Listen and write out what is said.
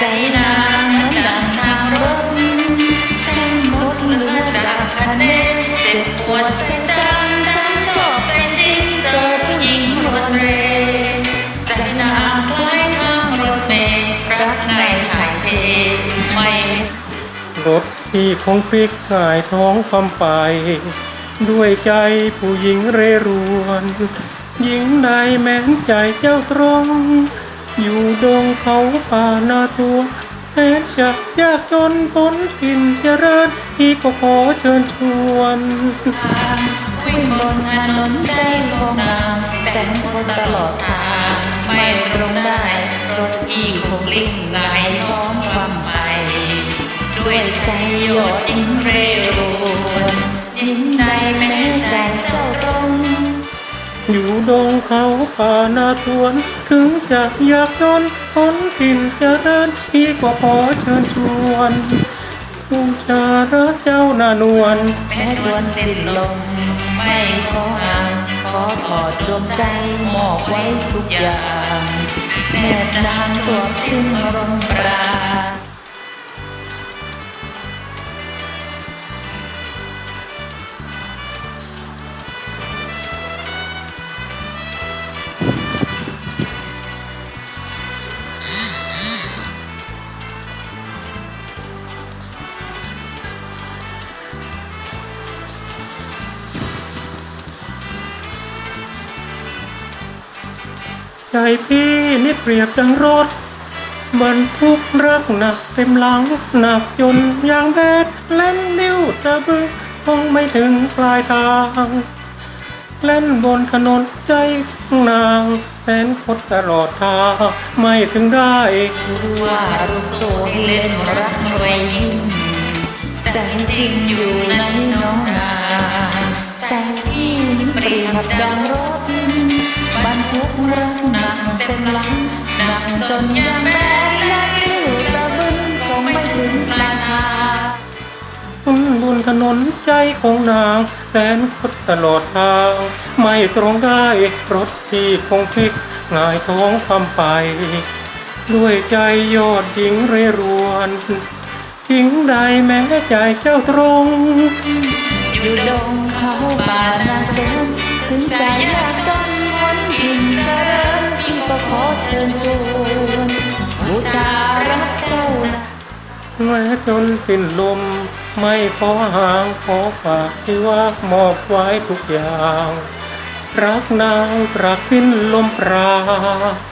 ใจนางเหมือนดังทางรถฉันหมดเหลือจากคะแนนเจ็บปวดใจจังฉันชอบใจจริงเจอผู้หญิงรวดเร็วใจนางคล้ายข้างรถเมล์รักในถ่ายเทไม่รถที่คงพลิกหายท้องความไป ด้วยใจผู้หญิงเร่รวนหญิงใดแม้นใจเจ้าตรง อยู่ดงเขาป่านาทัวแม้จะยากจนพ้นถิ่นเจริญที่ก็ขอเชิญชวนวิ่งบนถนนใจฟองน้ำแต่คนตลอดทางไม่ตรงได้รถที่คงลิ่งไหลพร้อมความไป ด้วยใจโยดยิ้มเร่ อยู่ดงเขาป่านาทวน ถึงจะอยากจนพ้นถิ่นเจริญที่ก็ขอเชิญชวนผู้จารักเจ้านานวลแม้จวนสิ้นลมไม่ขอห่างขอถอดดวงใจมอบไว้ทุกอย่างแนบนางตัวสิ้นรมปรา ใจพี่นี่เปรียบดังรถบรรทุกรักหนักเต็มหลังหนักจนยางแบดเล่นนิ้วตะบึงคงไม่ถึงปลายทางเล่นบนถนนใจนางแสนคดตลอดทางไม่ถึงได้ว่ารูปสวยเล่นรักรวยยิ่งใจจริงอยู่ บนถนนใจของนาง แสนคดตลอดทาง ไม่ตรงได้รถที่คงพลิกหงายท้องความไป ด้วยใจยอดหญิงเรรวนหญิงใดแม้ใจเจ้าตรง อยู่ดงเขาป่านาเสนถึงใจยากจนคนยิ่งเจริญที่ก็ขอเชิญชวนบูชารักเจ้านะแม้จนสิ้นลม ไม่ขอห่างขอฝากที่ว่ามอบไว้ทุกอย่าง รักนางรักสิ้นลมปราณ